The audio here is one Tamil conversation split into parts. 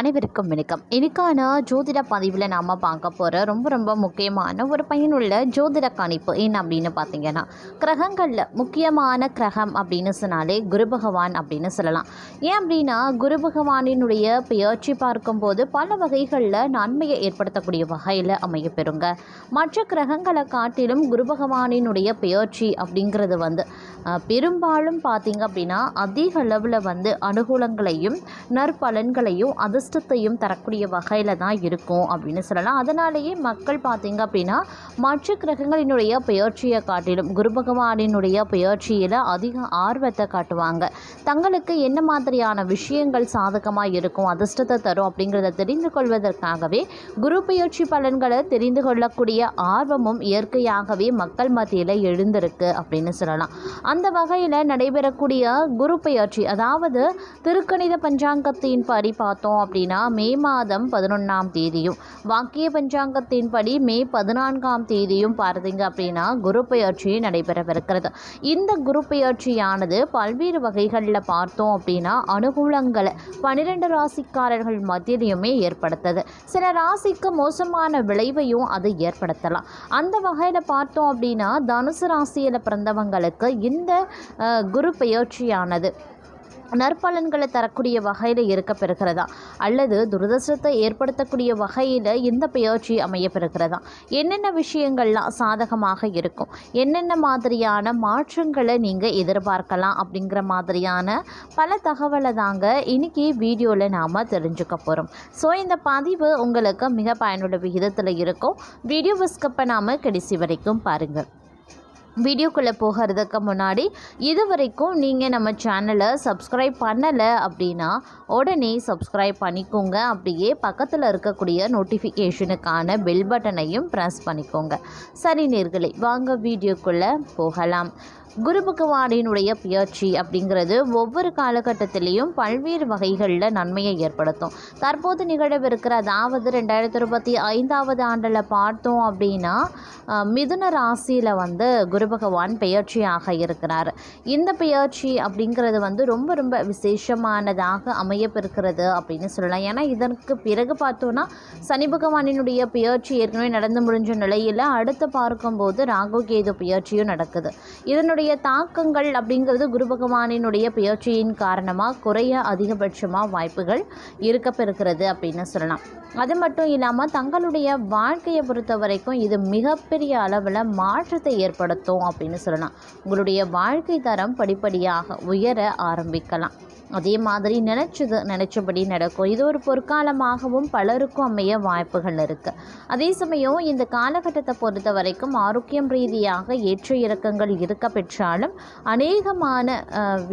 அனைவருக்கும் வணக்கம். இன்னைக்கான ஜோதிட பதிவில் நாம் பார்க்க போகிற ரொம்ப ரொம்ப முக்கியமான ஒரு பயனுள்ள ஜோதிட கணிப்பு என்ன அப்படின்னு பார்த்தீங்கன்னா கிரகங்களில் முக்கியமான கிரகம் அப்படின்னு சொன்னாலே குரு பகவான் அப்படின்னு சொல்லலாம். ஏன் அப்படின்னா குரு பகவானினுடைய பெயர்ச்சி பார்க்கும்போது பல வகைகளில் நன்மையை ஏற்படுத்தக்கூடிய வகையில் அமையப்பெறுங்க. மற்ற கிரகங்களை காட்டிலும் குரு பகவானினுடைய பெயர்ச்சி அப்படிங்கிறது வந்து பெரும்பாலும் பார்த்தீங்க அப்படின்னா அதிக அளவில் வந்து அனுகூலங்களையும் நற்பலன்களையும் அது அதிர்ஷ்டத்தையும் தரக்கூடிய வகையில் தான் இருக்கும் அப்படின்னு சொல்லலாம். அதனாலேயே மக்கள் பார்த்திங்க அப்படின்னா மற்ற கிரகங்களினுடைய பெயர்ச்சியை காட்டிலும் குரு பகவானினுடைய பெயர்ச்சியில் அதிக ஆர்வத்தை காட்டுவாங்க. தங்களுக்கு என்ன மாதிரியான விஷயங்கள் சாதகமாக இருக்கும் அதிர்ஷ்டத்தை தரும் அப்படிங்கிறத தெரிந்து கொள்வதற்காகவே குரு பெயர்ச்சி பலன்களை தெரிந்து கொள்ளக்கூடிய ஆர்வமும் இயற்கையாகவே மக்கள் மத்தியில் எழுந்திருக்கு அப்படின்னு சொல்லலாம். அந்த வகையில் நடைபெறக்கூடிய குரு பெயர்ச்சி அதாவது திருக்கணித பஞ்சாங்கத்தின் படி பார்த்தோம் அப்படின்னா மே மாதம் பதினொன்றாம் தேதியும். வாக்கிய பஞ்சாங்கத்தின் படி மே பதினான்காம் தேதியும் பார்த்தீங்க அப்படின்னா குரு பெயர்ச்சி நடைபெறவிருக்கிறது. இந்த குரு பெயர்ச்சியானது பல்வேறு வகைகளில் பார்த்தோம் அப்படின்னா அனுகூலங்களை பன்னிரெண்டு ராசிக்காரர்கள் மத்தியிலையுமே ஏற்படுத்துது. சில ராசிக்கு மோசமான விளைவையும் அது ஏற்படுத்தலாம். அந்த வகையில் பார்த்தோம் அப்படின்னா தனுசு ராசியில் பிறந்தவங்களுக்கு இந்த குரு பெயர்ச்சியானது நற்பலன்களை தரக்கூடிய வகையில் இருக்க பெறுகிறதா அல்லது துரதிருஷ்டத்தை ஏற்படுத்தக்கூடிய வகையில் இந்த பெயர்ச்சி அமைய பெறுகிறதா என்னென்ன விஷயங்கள்லாம் சாதகமாக இருக்கும்? என்னென்ன மாதிரியான மாற்றங்களை நீங்கள் எதிர்பார்க்கலாம் அப்படிங்கிற மாதிரியான பல தகவலை தாங்க இன்னைக்கு வீடியோவில் நாம் தெரிஞ்சுக்க போகிறோம் ஸோ இந்த பதிவு உங்களுக்கு மிக பயனுள்ள விகிதத்தில் இருக்கும். வீடியோ விஸ்கப்பை நாம் கடைசி வரைக்கும் பாருங்கள் வீடியோக்குள்ளே போகிறதுக்கு முன்னாடி இது வரைக்கும் நீங்கள் நம்ம சேனலை சப்ஸ்கிரைப் பண்ணலை அப்படின்னா உடனே சப்ஸ்கிரைப் பண்ணிக்கோங்க. அப்படியே பக்கத்தில் இருக்கக்கூடிய நோட்டிஃபிகேஷனுக்கான பெல் பட்டனையும் ப்ரெஸ் பண்ணிக்கோங்க. சரி நேர்களை வாங்க வீடியோக்குள்ளே போகலாம். குரு பகவானினுடைய பயிற்சி அப்படிங்கிறது ஒவ்வொரு காலகட்டத்திலையும் பல்வேறு வகைகளில் நன்மையை ஏற்படுத்தும். தற்போது நிகழவிருக்கிற அதாவது ரெண்டாயிரத்தி இருபத்தி ஐந்தாவது ஆண்டில் பார்த்தோம் அப்படின்னா மிதுன ராசியில் வந்து குரு பகவான் பெயர்ச்சியாக இருக்கிறார். இந்த பெயர்ச்சி அப்படிங்கிறது வந்து ரொம்ப ரொம்ப விசேஷமானதாக அமையப்பெறுகிறது அப்படின்னு சொல்லலாம். ஏன்னா இதற்கு பிறகு பார்த்தோன்னா சனி பகவானினுடைய பெயர்ச்சி ஏற்கனவே நடந்து முடிஞ்ச நிலையில் அடுத்து பார்க்கும்போது ராகு கேது பெயர்ச்சியும் நடக்குது. இதனுடைய தாக்கங்கள் அப்படிங்கிறது குரு பகவானினுடைய பெயர்ச்சியின் காரணமாக குறைய அதிகபட்சமாக வாய்ப்புகள் இருக்கப்பெறுகிறது அப்படின்னு சொல்லலாம். அது மட்டும் இல்லாமல் தங்களுடைய வாழ்க்கையை பொறுத்த வரைக்கும் இது மிகப்பெரிய அளவில் மாற்றத்தை ஏற்படுத்தும் அப்படின்னு சொல்லலாம். உங்களுடைய வாழ்க்கை தரம் படிப்படியாக உயர ஆரம்பிக்கலாம். அதே மாதிரி நினச்சது நினச்சபடி நடக்கும். இது ஒரு பொற்காலமாகவும் பலருக்கும் அமைய வாய்ப்புகள் இருக்குது அதே சமயம் இந்த காலகட்டத்தை பொறுத்த வரைக்கும் ஆரோக்கியம் ரீதியாக ஏற்ற இறக்கங்கள் இருக்க பெற்றாலும் அநேகமான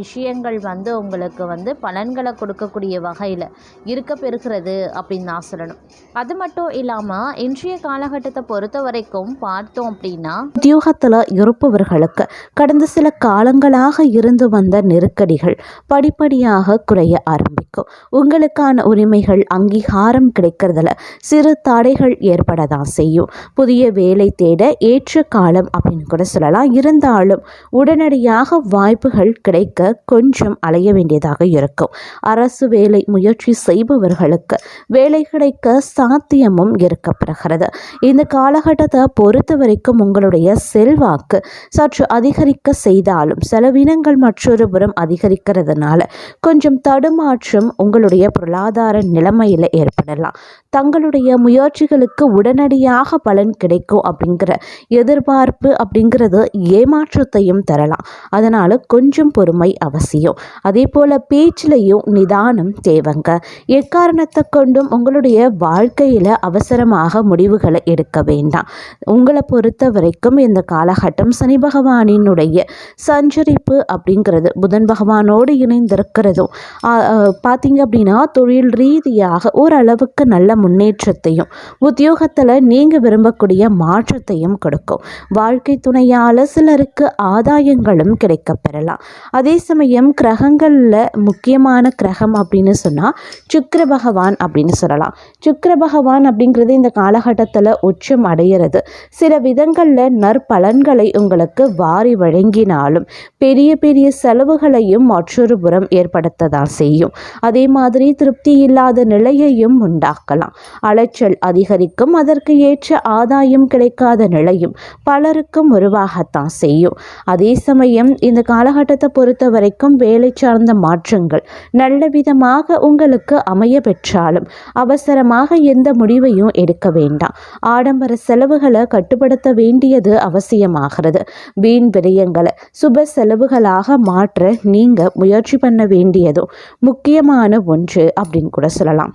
விஷயங்கள் வந்து உங்களுக்கு வந்து பலன்களை கொடுக்கக்கூடிய வகையில் இருக்க பெறுகிறது அப்படின்னு நான் சொல்லணும். அது மட்டும் இல்லாமல் இன்றைய காலகட்டத்தை பொறுத்த வரைக்கும் பார்த்தோம் அப்படின்னா உத்தியோகத்தில் பொறுப்பவர்களுக்கு கடந்த சில காலங்களாக இருந்து வந்த நெருக்கடிகள் படிப்படியாக குறைய ஆரம்பிக்கும். உங்களுக்கான உரிமைகள் அங்கீகாரம் கிடைக்கிறதுல சிறு தடைகள் ஏற்பட தான் செய்யும். புதிய வேலை தேட ஏற்ற காலம் அப்படின்னு கூட சொல்லலாம். இருந்தாலும் உடனடியாக வாய்ப்புகள் கிடைக்க கொஞ்சம் அலைய வேண்டியதாக இருக்கும். அரசு வேலை முயற்சி செய்பவர்களுக்கு வேலை கிடைக்க சாத்தியமும் இருக்கப்படுகிறது. இந்த காலகட்டத்தை பொறுத்த வரைக்கும் உங்களுடைய செல்வாக்கு சற்று அதிகரிக்க செய்தாலும் செலவினங்கள் மற்றொரு புறம் அதிகரிக்கிறதுனால கொஞ்சம் தடுமாற்றம் உங்களுடைய பொருளாதார நிலைமையில் ஏற்படலாம். தங்களுடைய முயற்சிகளுக்கு உடனடியாக பலன் கிடைக்கும் அப்படிங்கிற எதிர்பார்ப்பு அப்படிங்கிறது ஏமாற்றத்தையும் தரலாம். அதனால் கொஞ்சம் பொறுமை அவசியம். அதே போல் பேச்சிலையும் நிதானம் தேவைங்க. எக்காரணத்தை கொண்டும் உங்களுடைய வாழ்க்கையில் அவசரமாக முடிவுகளை எடுக்க வேண்டாம். உங்களை பொறுத்த வரைக்கும் இந்த காலகட்டம் சனி பகவானினுடைய சஞ்சரிப்பு அப்படிங்கிறது புதன் பகவானோடு இணைந்திருக்கிறதும். பார்த்தீங்க அப்படின்னா தொழில் ரீதியாக ஓரளவுக்கு நல்ல முன்னேற்றத்தையும் உத்தியோகத்தில் நீங்கள் விரும்பக்கூடிய மாற்றத்தையும் கொடுக்கும். வாழ்க்கை துணையால் சிலருக்கு ஆதாயங்களும் கிடைக்கப்பெறலாம். அதே சமயம் கிரகங்களில் முக்கியமான கிரகம் அப்படின்னு சொன்னால் சுக்கர பகவான் அப்படின்னு சொல்லலாம். சுக்கர பகவான் அப்படிங்கிறது இந்த காலகட்டத்தில் உச்சம் அடையிறது. சில விதங்களில் நற்பலன்களை உங்களுக்கு வாரி வழங்கினாலும் பெரிய பெரிய செலவுகளையும் மற்றொரு புறம் ஏற்படுத்ததான் செய்யும். அதே மாதிரி திருப்தி இல்லாத நிலையையும் உண்டாக்கலாம். அலைச்சல் அதிகரிக்கும் அதற்கு ஏற்ற ஆதாயம் கிடைக்காத நிலையும் பலருக்கும் உருவாகத்தான் செய்யும். அதே சமயம் இந்த காலகட்டத்தை பொறுத்த வரைக்கும் வேலை சார்ந்த மாற்றங்கள் நல்ல விதமாக உங்களுக்கு அமைய பெற்றாலும் அவசரமாக எந்த முடிவையும் எடுக்க வேண்டாம். ஆடம்பர செலவுகளை கட்டுப்படுத்த வேண்டியது அவசியமாகிறது. வீண் விரயங்களை சுப செலவுகளாக மாற்ற நீங்கள் முயற்சி பண்ண வேண்டியதும் முக்கியமான ஒன்று அப்படின்னு கூட சொல்லலாம்.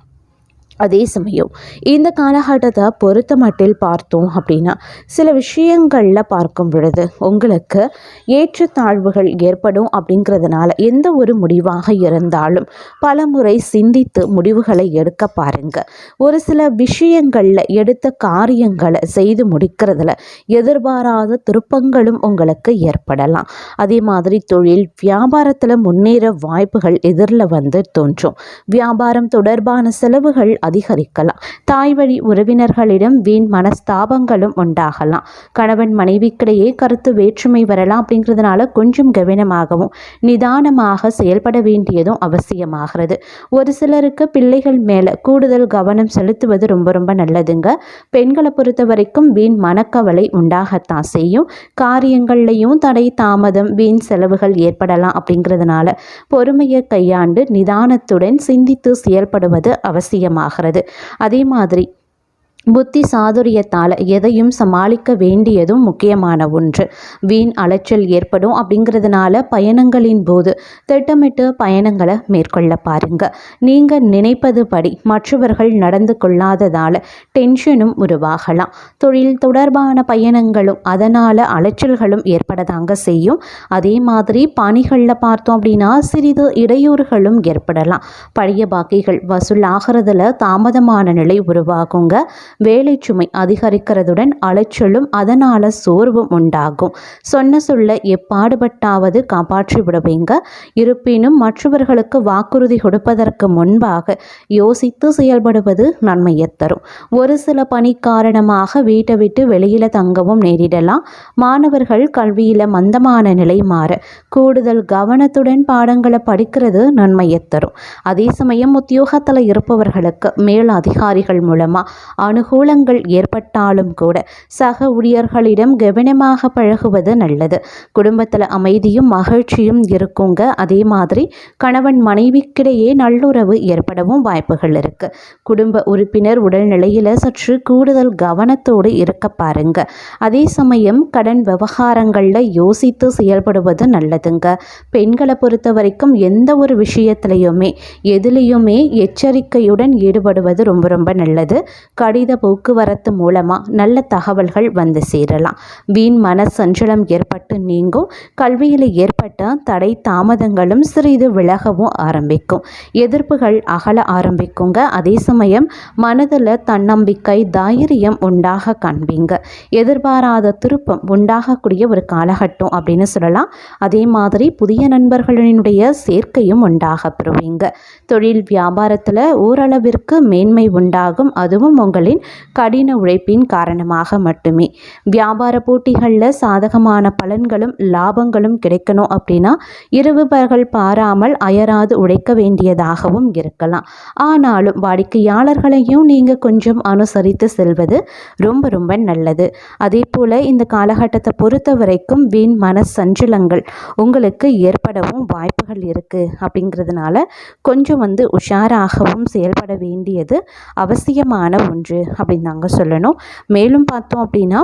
அதே சமயம் இந்த காலகட்டத்தை பொறுத்த மட்டில் பார்த்தோம் அப்படின்னா சில விஷயங்களில் பார்க்கும் பொழுது உங்களுக்கு ஏற்றத்தாழ்வுகள் ஏற்படும் அப்படிங்கிறதுனால எந்த ஒரு முடிவாக இருந்தாலும் பல முறை சிந்தித்து முடிவுகளை எடுக்க பாருங்க. ஒரு சில விஷயங்களில் எடுத்த காரியங்களை செய்து முடிக்கிறதுல எதிர்பாராத திருப்பங்களும் உங்களுக்கு ஏற்படலாம். அதே மாதிரி தொழில் வியாபாரத்தில் முன்னேற வாய்ப்புகள் எதிரில் வந்து தோன்றும். வியாபாரம் தொடர்பான செலவுகள் அதிகரிக்கலாம். தாய் வழி உறவினர்களிடம் வீண் மனஸ்தாபங்களும் உண்டாகலாம். கணவன் மனைவிக்கிடையே கருத்து வேற்றுமை வரலாம் அப்படிங்கிறதுனால கொஞ்சம் கவனமாகவும் நிதானமாக செயல்பட வேண்டியதும் அவசியமாகிறது. ஒரு சிலருக்கு பிள்ளைகள் மேலே கூடுதல் கவனம் செலுத்துவது ரொம்ப ரொம்ப நல்லதுங்க. பெண்களை பொறுத்த வரைக்கும் வீண் மனக்கவலை உண்டாகத்தான் செய்யும். காரியங்கள்லையும் தடை தாமதம் வீண் செலவுகள் ஏற்படலாம் அப்படிங்கிறதுனால பொறுமையை கையாண்டு நிதானத்துடன் சிந்தித்து செயல்படுவது அவசியமாக ஆகிறது. அதே மாதிரி புத்தி சாதுரியத்தால் எதையும் சமாளிக்க வேண்டியதும் முக்கியமான ஒன்று. வீண் அலைச்சல் ஏற்படும் அப்படிங்கிறதுனால பயணங்களின் போது திட்டமிட்டு பயணங்களை மேற்கொள்ள பாருங்க. நீங்கள் நினைப்பது படி மற்றவர்கள் நடந்து கொள்ளாததால் டென்ஷனும் உருவாகலாம். தொழில் தொடர்பான பயணங்களும் அதனால் அலைச்சல்களும் ஏற்படதாங்க செய்யும். அதே மாதிரி பணிகளில் பார்த்தோம் அப்படின்னா சிறிது இடையூறுகளும் ஏற்படலாம். பழைய பாக்கிகள் வசூல் ஆகிறதுல தாமதமான நிலை உருவாகுங்க. வேலை சுமை அதிகரிக்கிறதுடன் அலைச்சலும் அதனால் சோர்வும் உண்டாகும். சொன்ன சொல்ல எப்பாடுபட்டாவது காப்பாற்றி விடுவீங்க. இருப்பினும் மற்றவர்களுக்கு வாக்குறுதி கொடுப்பதற்கு முன்பாக யோசித்து செயல்படுவது நன்மையை தரும். ஒரு சில பணி காரணமாக வீட்டை விட்டு வெளியில் தங்கவும் நேரிடலாம். மாணவர்கள் கல்வியில் மந்தமான நிலை மாற கூடுதல் கவனத்துடன் பாடங்களை படிக்கிறது நன்மையை தரும். அதே சமயம் உத்தியோகத்தில் இருப்பவர்களுக்கு மேல் அதிகாரிகள் மூலமாக அனுகூலங்கள் ஏற்பட்டாலும் கூட சக ஊழியர்களிடம் கவனமாக பழகுவது நல்லது. குடும்பத்தில் அமைதியும் மகிழ்ச்சியும் இருக்குங்க. அதே மாதிரி கணவன் மனைவிக்கிடையே நல்லுறவு ஏற்படவும் வாய்ப்புகள் இருக்கு. குடும்ப உறுப்பினர் உடல்நிலையில் சற்று கூடுதல் கவனத்தோடு இருக்க பாருங்க. அதே சமயம் கடன் விவகாரங்களில் யோசித்து செயல்படுவது நல்லதுங்க. பெண்களை பொறுத்த வரைக்கும் எந்த ஒரு விஷயத்திலையுமே எதுலேயுமே எச்சரிக்கையுடன் ஈடுபடுவது ரொம்ப ரொம்ப நல்லது. கடித போக்குவரத்து மூலமாக நல்ல தகவல்கள் வந்து சேரலாம். வீண் மன சஞ்சலம் ஏற்பட்டு நீங்கும். கல்வியில் ஏற்பட்ட தடை தாமதங்களும் சிறிது விலகவும் ஆரம்பிக்கும். எதிர்ப்புகள் அகல ஆரம்பிக்குங்க. அதே சமயம் மனதில் தன்னம்பிக்கை தைரியம் உண்டாக காண்பீங்க எதிர்பாராத திருப்பம் உண்டாகக்கூடிய ஒரு காலகட்டம் அப்படின்னு சொல்லலாம். அதே மாதிரி புதிய நண்பர்களினுடைய சேர்க்கையும் உண்டாக பெறுவீங்க. தொழில் வியாபாரத்தில் ஓரளவிற்கு மேன்மை உண்டாகும். அதுவும் உங்களின் கடின உழைப்பின் காரணமாக மட்டுமே. வியாபார போட்டிகளில் சாதகமான பலன்களும் லாபங்களும் கிடைக்கணும் அப்படின்னா இரவு பகல் பாராமல் அயராது உழைக்க வேண்டியதாகவும் இருக்கலாம். ஆனாலும் வாடிக்கையாளர்களையும் நீங்கள் கொஞ்சம் அனுசரித்து செல்வது ரொம்ப ரொம்ப நல்லது. அதே போல் இந்த காலகட்டத்தை பொறுத்த வரைக்கும் வீண் மன சஞ்சலங்கள் உங்களுக்கு ஏற்படவும் வாய்ப்புகள் இருக்குது அப்படிங்கிறதுனால கொஞ்சம் வந்து உஷாராகவும் செயல்பட வேண்டியது அவசியமான ஒன்று. அப்படின்னு நாங்கள் சொல்லணும். மேலும் பார்த்தோம் அப்படின்னா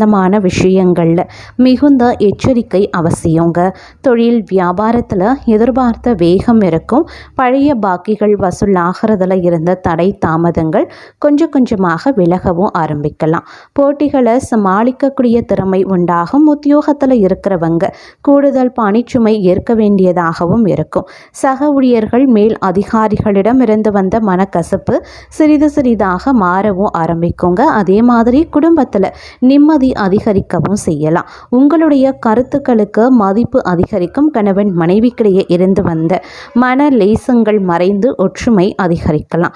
சம்பந்தமான விஷயங்களில் மிகுந்த எச்சரிக்கை அவசியங்க. தொழில் வியாபாரத்தில் எதிர்பார்த்த வேகம் இருக்கும். பழைய பாக்கிகள் வசூலாகிறதுல இருந்த தடை தாமதங்கள் கொஞ்சம் கொஞ்சமாக விலகவும் ஆரம்பிக்கலாம். போட்டிகளை சமாளிக்கக்கூடிய திறமை உண்டாகும். உத்தியோகத்தில் இருக்கிறவங்க கூடுதல் பணிச்சுமை ஏற்க வேண்டியதாகவும் இருக்கும். சக ஊழியர்கள் மேல் அதிகாரிகளிடம் இருந்து வந்த மனக்கசப்பு சிறிது சிறிதாக மாறவும் ஆரம்பிக்குங்க. அதே மாதிரி குடும்பத்தில் நிம்மதி நிம்மதி அதிகரிக்கவும் செய்யலாம். உங்களுடைய கருத்துக்களுக்கு மதிப்பு அதிகரிக்கும் கணவன் மனைவிக்கிடையே இருந்து வந்த மன லேசங்கள் மறைந்து ஒற்றுமை அதிகரிக்கலாம்.